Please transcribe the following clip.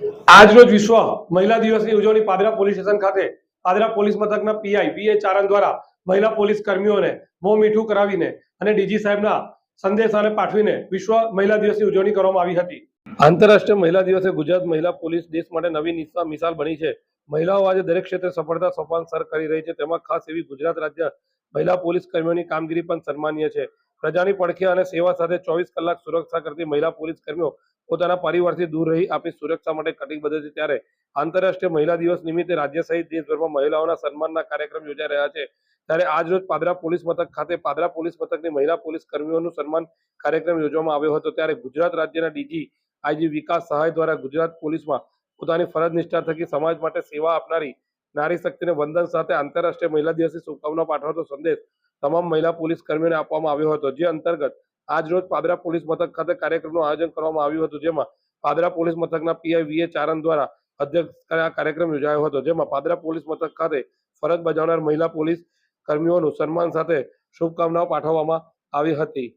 આજરોજ વિશ્વ મહિલા દિવસની ઉજવણી પાદરા પોલીસ સ્ટેશન ખાતે. પાદરા પોલીસ મથકના પીઆઈ પીએ ચારણ દ્વારા મહિલા પોલીસ કર્મીઓને મો મીઠું કરાવીને અને ડીજી સાહેબના સંદેશાને પાઠવીને વિશ્વ મહિલા દિવસની ઉજવણી કરવામાં આવી હતી. આંતરરાષ્ટ્રીય મહિલા દિવસે ગુજરાત મહિલા પોલીસ દેશ માટે નવી મિસાલ બની છે. મહિલાઓ આજે દરેક ક્ષેત્રે સફળતા સોપાન સર કરી રહી છે. તેમાં ખાસ એવી ગુજરાત રાજ્ય મહિલા પોલીસ કર્મીઓની કામગીરી પણ સન્માનીય છે. પ્રજાની પડખે અને સેવા સાથે ચોવીસ કલાક સુરક્ષા કરતી મહિલા પોલીસ કર્મીઓ પોતાના પરિવારથી દૂર રહી આપી સુરક્ષા માટે કટિબદ્ધ છે. ત્યારે આંતરરાષ્ટ્રીય મહિલા દિવસ નિમિત્તે રાજ્ય સહિત દેશભરમાં મહિલાઓના સન્માનના કાર્યક્રમ યોજાઈ રહ્યા છે. ત્યારે આજરોજ પાદરા પોલીસ મથક ખાતે પાદરા પોલીસ મથકની મહિલા પોલીસ કર્મીઓનું સન્માન કાર્યક્રમ યોજવામાં આવ્યો હતો. ત્યારે ગુજરાત રાજ્યના ડીજી આઈજી વિકાસ સહાય દ્વારા ગુજરાત પોલીસમાં પોતાની ફરજ નિષ્ઠા થકી સમાજ માટે સેવા આપનારી નારી શક્તિને વંદન સાથે આંતરરાષ્ટ્રીય મહિલા દિવસની શુભકામના પાઠવતો સંદેશ તમામ મહિલા પોલીસ કર્મીઓને આપવામાં આવ્યો હતો. જે અંતર્ગત આજરોજ પાદરા પોલીસ મથક ખાતે કાર્યક્રમનું આયોજન કરવામાં આવ્યું હતું, જેમાં પાદરા પોલીસ મથકના પીઆઈ વીએ ચારણ દ્વારા અધ્યક્ષ આ કાર્યક્રમ યોજાયો હતો, જેમાં પાદરા પોલીસ મથક ખાતે ફરજ બજાવનાર મહિલા પોલીસ કર્મીઓનું સન્માન સાથે શુભકામનાઓ પાઠવવામાં આવી હતી.